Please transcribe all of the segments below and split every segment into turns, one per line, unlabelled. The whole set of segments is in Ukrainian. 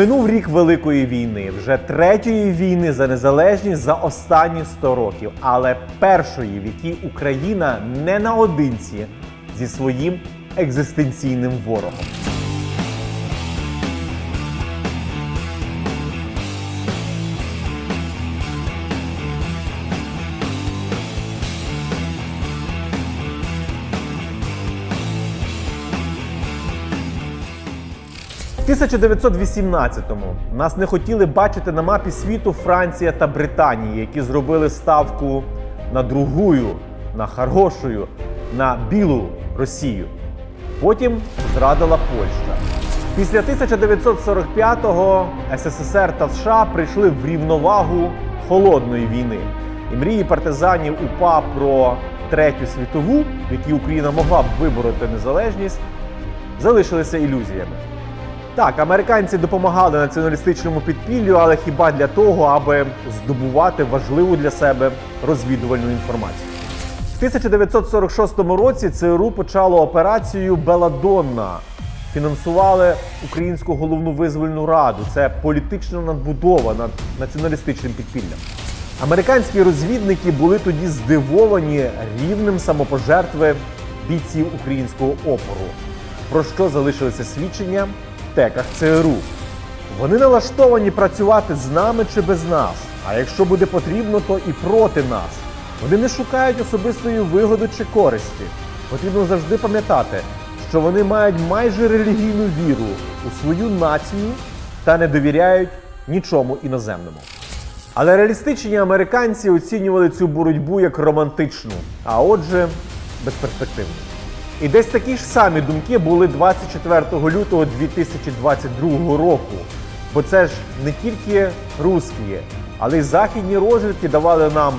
Минув рік Великої війни, вже третьої війни за незалежність за останні 100 років, але першої, в якій Україна не наодинці зі своїм екзистенційним ворогом. 1918-му нас не хотіли бачити на мапі світу Франція та Британія, які зробили ставку на другую, на хорошую, на білу Росію. Потім зрадила Польща. Після 1945-го СССР та США прийшли в рівновагу холодної війни. І мрії партизанів УПА про третю світову, в якій Україна могла б вибороти незалежність, залишилися ілюзіями. Так, американці допомагали націоналістичному підпіллю, але хіба для того, аби здобувати важливу для себе розвідувальну інформацію. В 1946 році ЦРУ почало операцію Беладонна. Фінансували Українську головну визвольну раду. Це політична надбудова над націоналістичним підпіллям. Американські розвідники були тоді здивовані рівнем самопожертви бійців українського опору, про що залишилися свідчення в теках ЦРУ. Вони налаштовані працювати з нами чи без нас. А якщо буде потрібно, то і проти нас. Вони не шукають особистої вигоди чи користі. Потрібно завжди пам'ятати, що вони мають майже релігійну віру у свою націю та не довіряють нічому іноземному. Але реалістичні американці оцінювали цю боротьбу як романтичну, а отже, безперспективну. І десь такі ж самі думки були 24 лютого 2022 року. Бо це ж не тільки русські, але й західні розвідки давали нам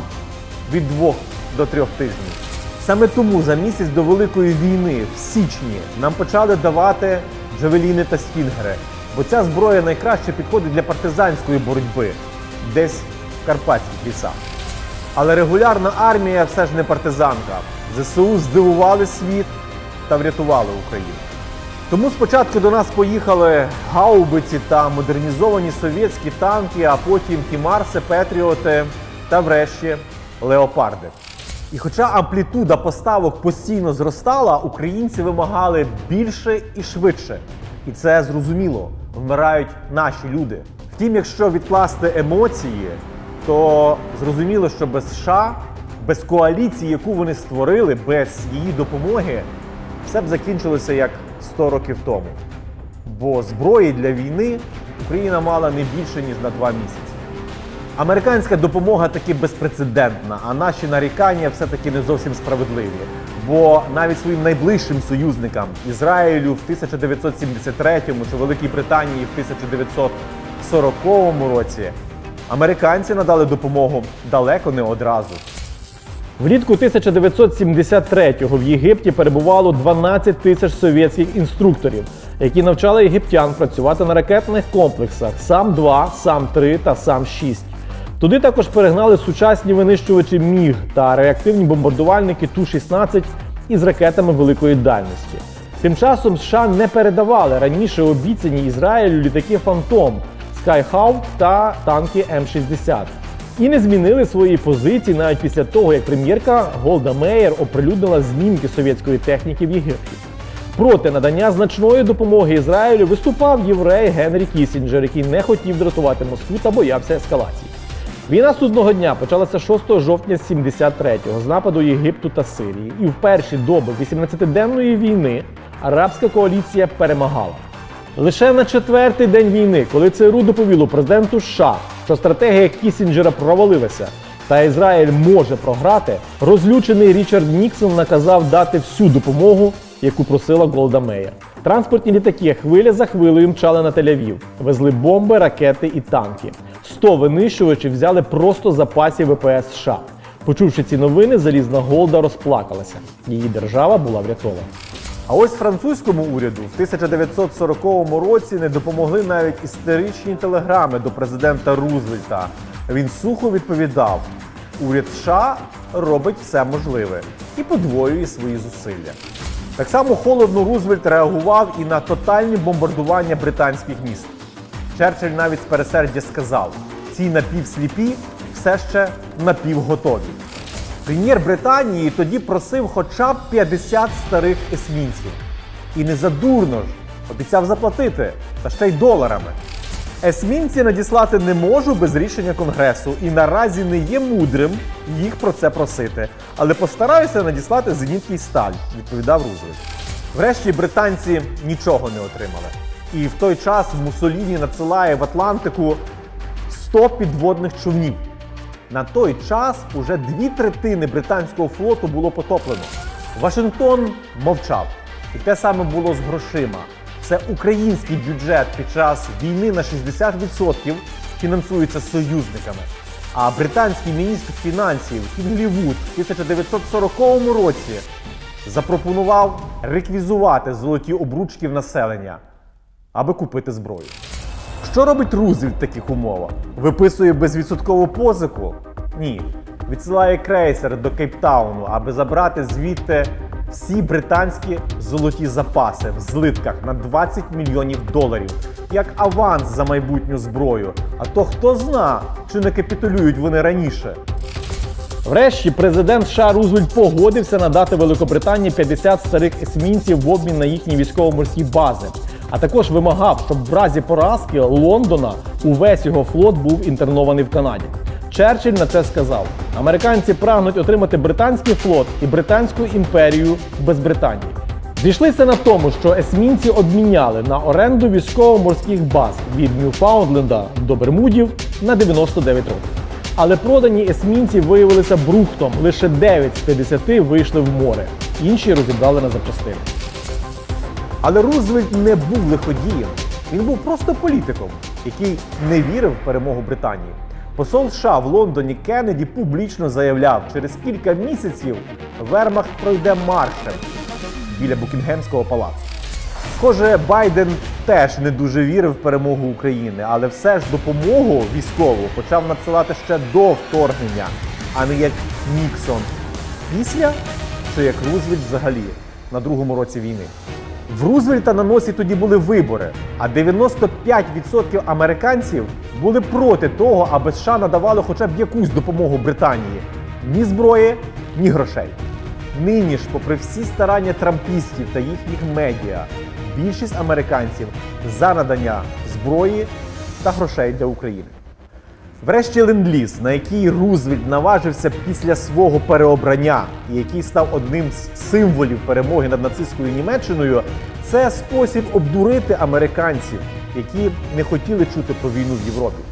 від двох до трьох тижнів. Саме тому за місяць до Великої війни, в січні, нам почали давати джавеліни та стінгери, бо ця зброя найкраще підходить для партизанської боротьби десь в карпатських лісах. Але регулярна армія все ж не партизанка. ЗСУ здивували світ та врятували Україну. Тому спочатку до нас поїхали гаубиці та модернізовані совєтські танки, а потім Хімарси, Петріоти та врешті леопарди. І хоча амплітуда поставок постійно зростала, українці вимагали більше і швидше. І це зрозуміло. Вмирають наші люди. Втім, якщо відкласти емоції, то зрозуміло, що без США, без коаліції, яку вони створили, без її допомоги, все б закінчилося як 100 років тому. Бо зброї для війни Україна мала не більше ніж на два місяці. Американська допомога таки безпрецедентна, а наші нарікання все-таки не зовсім справедливі. Бо навіть своїм найближчим союзникам Ізраїлю в 1973-му чи Великій Британії в 1940 році американці надали допомогу далеко не одразу.
Влітку 1973-го в Єгипті перебувало 12 тисяч совєтських інструкторів, які навчали єгиптян працювати на ракетних комплексах САМ-2, САМ-3 та САМ-6. Туди також перегнали сучасні винищувачі МІГ та реактивні бомбардувальники Ту-16 із ракетами великої дальності. Тим часом США не передавали раніше обіцяні Ізраїлю літаки Фантом, Skyhawk та танки М-60 і не змінили свої позиції навіть після того, як прем'єрка Голда Меєр оприлюднила знімки совєтської техніки в Єгипті. Проти надання значної допомоги Ізраїлю виступав єврей Генрі Кісінджер, який не хотів дратувати Москву та боявся ескалації. Війна судного дня почалася 6 жовтня 73-го з нападу Єгипту та Сирії, і в перші доби 18-денної війни арабська коаліція перемагала. Лише на четвертий день війни, коли ЦРУ доповіло президенту США, що стратегія Кісінджера провалилася та Ізраїль може програти, розлючений Річард Ніксон наказав дати всю допомогу, яку просила Голда Меєр. Транспортні літаки хвиля за хвилею мчали на Тель-Авів, везли бомби, ракети і танки. 100 винищувачів взяли просто запасів ВПС США. Почувши ці новини, залізна Голда розплакалася. Її держава була врятована.
А ось французькому уряду в 1940 році не допомогли навіть історичні телеграми до президента Рузвельта. Він сухо відповідав: уряд США робить все можливе і подвоює свої зусилля. Так само холодно Рузвельт реагував і на тотальні бомбардування британських міст. Черчилль навіть з пересердя сказав: ці напівсліпі все ще напівготові. Прем'єр Британії тоді просив хоча б 50 старих есмінців. І не задурно ж обіцяв заплатити, та ще й доларами. Есмінці надіслати не можу без рішення Конгресу, і наразі не є мудрим їх про це просити. Але постараюся надіслати зенітки сталь, відповідав Рузвельт. Врешті британці нічого не отримали. І в той час Муссоліні надсилає в Атлантику 100 підводних човнів. На той час уже дві третини британського флоту було потоплено. Вашингтон мовчав. І те саме було з грошима. Це український бюджет під час війни на 60% фінансується союзниками. А британський міністр фінансів Кінглі Вуд в 1940 році запропонував реквізувати золоті обручки в населення, аби купити зброю. Що робить Рузвельт в таких умовах? Виписує безвідсоткову позику? Ні. Відсилає крейсер до Кейптауну, аби забрати звідти всі британські золоті запаси в злитках на 20 мільйонів доларів, як аванс за майбутню зброю. А то хто зна, чи не капітулюють вони раніше.
Врешті президент США Рузвельт погодився надати Великобританії 50 старих есмінців в обмін на їхні військово-морські бази. А також вимагав, щоб в разі поразки Лондона увесь його флот був інтернований в Канаді. Черчилль на це сказав: американці прагнуть отримати британський флот і британську імперію без Британії. Зійшлися на тому, що есмінці обміняли на оренду військово-морських баз від Ньюфаундленда до Бермудів на 99 років. Але продані есмінці виявилися брухтом. Лише 9 з 50 вийшли в море. Інші розібрали на запчастини.
Але Рузвельт не був лиходієм. Він був просто політиком, який не вірив в перемогу Британії. Посол США в Лондоні Кеннеді публічно заявляв, через кілька місяців Вермахт пройде маршем біля Букінгемського палацу. Схоже, Байден теж не дуже вірив в перемогу України, але все ж допомогу військову почав надсилати ще до вторгнення, а не як Ніксон. Після чи як Рузвельт взагалі на другому році війни. В Рузвельта на носі тоді були вибори, а 95% американців були проти того, аби США надавали хоча б якусь допомогу Британії. Ні зброї, ні грошей. Нині ж, попри всі старання трампістів та їхніх медіа, більшість американців за надання зброї та грошей для України. Врешті ленд-ліз, на який Рузвельт наважився після свого переобрання, і який став одним з символів перемоги над нацистською Німеччиною, це спосіб обдурити американців, які не хотіли чути про війну в Європі.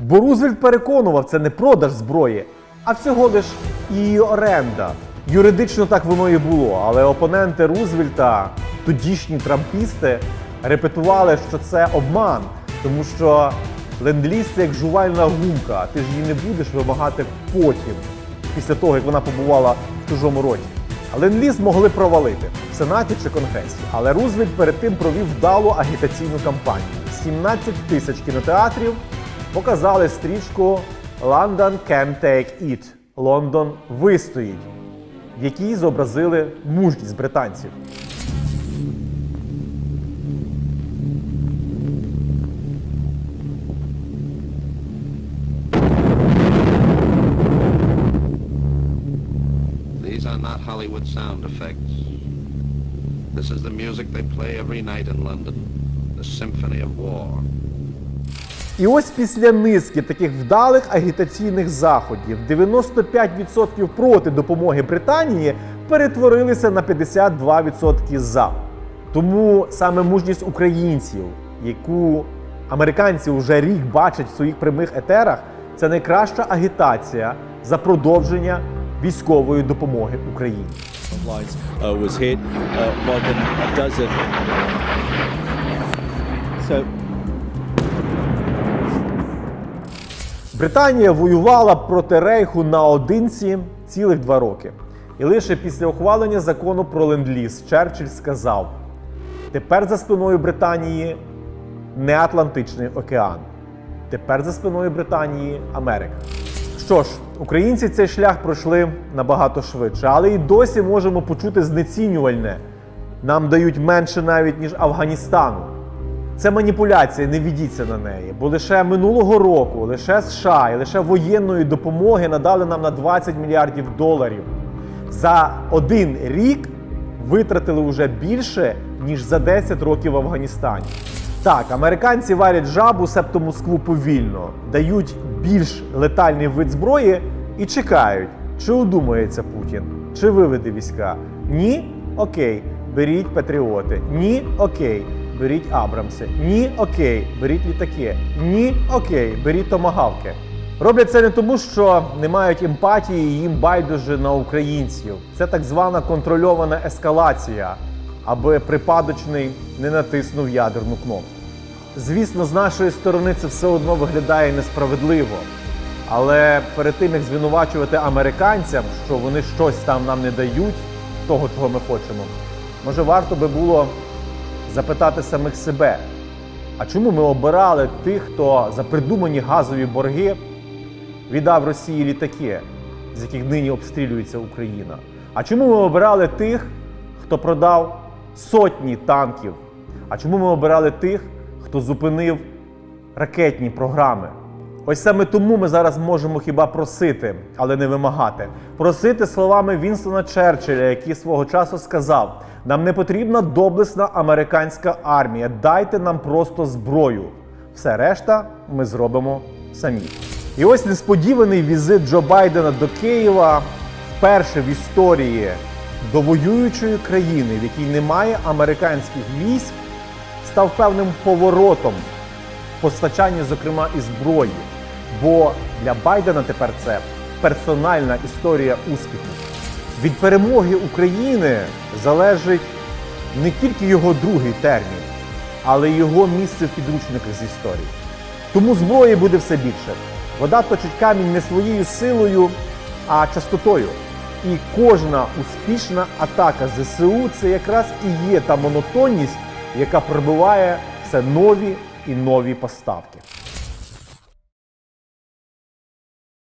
Бо Рузвельт переконував, це не продаж зброї, а всього лиш її оренда. Юридично так воно і було, але опоненти Рузвельта, тодішні трампісти, репетували, що це обман, тому що ленд-ліз це як жувальна гумка, ти ж її не будеш вимагати потім, після того, як вона побувала в чужому роті. А ленд-ліз могли провалити в Сенаті чи Конгресі. Але Рузвельт перед тим провів вдалу агітаційну кампанію. 17 тисяч кінотеатрів показали стрічку London Can Take It. Лондон вистоїть, в якій зобразили мужність британців.
Not Hollywood sound effects. This is the music they play every night in London. The Symphony of War.
І ось після низки таких вдалих агітаційних заходів 95% проти допомоги Британії перетворилися на 52% за. Тому саме мужність українців, яку американці вже рік бачать в своїх прямих етерах, це найкраща агітація за продовження військової допомоги Україні.
uh. Uh,
Британія воювала проти Рейху наодинці цілих два роки. І лише після ухвалення закону про ленд-ліз Черчилль сказав: тепер за спиною Британії не Атлантичний океан. Тепер за спиною Британії Америка. Що ж, українці цей шлях пройшли набагато швидше, але і досі можемо почути знецінювальне. Нам дають менше навіть ніж Афганістану. Це маніпуляція, не ведіться на неї. Бо лише минулого року, лише США і лише воєнної допомоги надали нам на 20 мільярдів доларів. За один рік витратили вже більше, ніж за 10 років в Афганістані. Так, американці варять жабу, себто Москву повільно, дають більш летальний вид зброї і чекають, чи удумається Путін, чи виведе війська. Ні, окей, беріть патріоти. Ні, окей, беріть Абрамси. Ні, окей, беріть літаки. Ні, окей, беріть томагавки. Роблять це не тому, що не мають емпатії їм байдуже на українців. Це так звана контрольована ескалація, аби припадочний не натиснув ядерну кнопку. Звісно, з нашої сторони це все одно виглядає несправедливо. Але перед тим як звинувачувати американцям, що вони щось там нам не дають, того, чого ми хочемо, може варто би було запитати самих себе. А чому ми обирали тих, хто за придумані газові борги віддав Росії літаки, з яких нині обстрілюється Україна? А чому ми обирали тих, хто продав сотні танків? А чому ми обирали тих, хто зупинив ракетні програми? Ось саме тому ми зараз можемо хіба просити, але не вимагати. Просити словами Вінстона Черчилля, який свого часу сказав: нам не потрібна доблесна американська армія, дайте нам просто зброю. Все решта ми зробимо самі. І ось несподіваний візит Джо Байдена до Києва вперше в історії до воюючої країни, в якій немає американських військ, став певним поворотом постачання, зокрема, і зброї. Бо для Байдена тепер це персональна історія успіху. Від перемоги України залежить не тільки його другий термін, але й його місце в підручниках з історії. Тому зброї буде все більше. Вода точить камінь не своєю силою, а частотою. І кожна успішна атака ЗСУ це якраз і є та монотонність, яка пробиває все нові і нові поставки.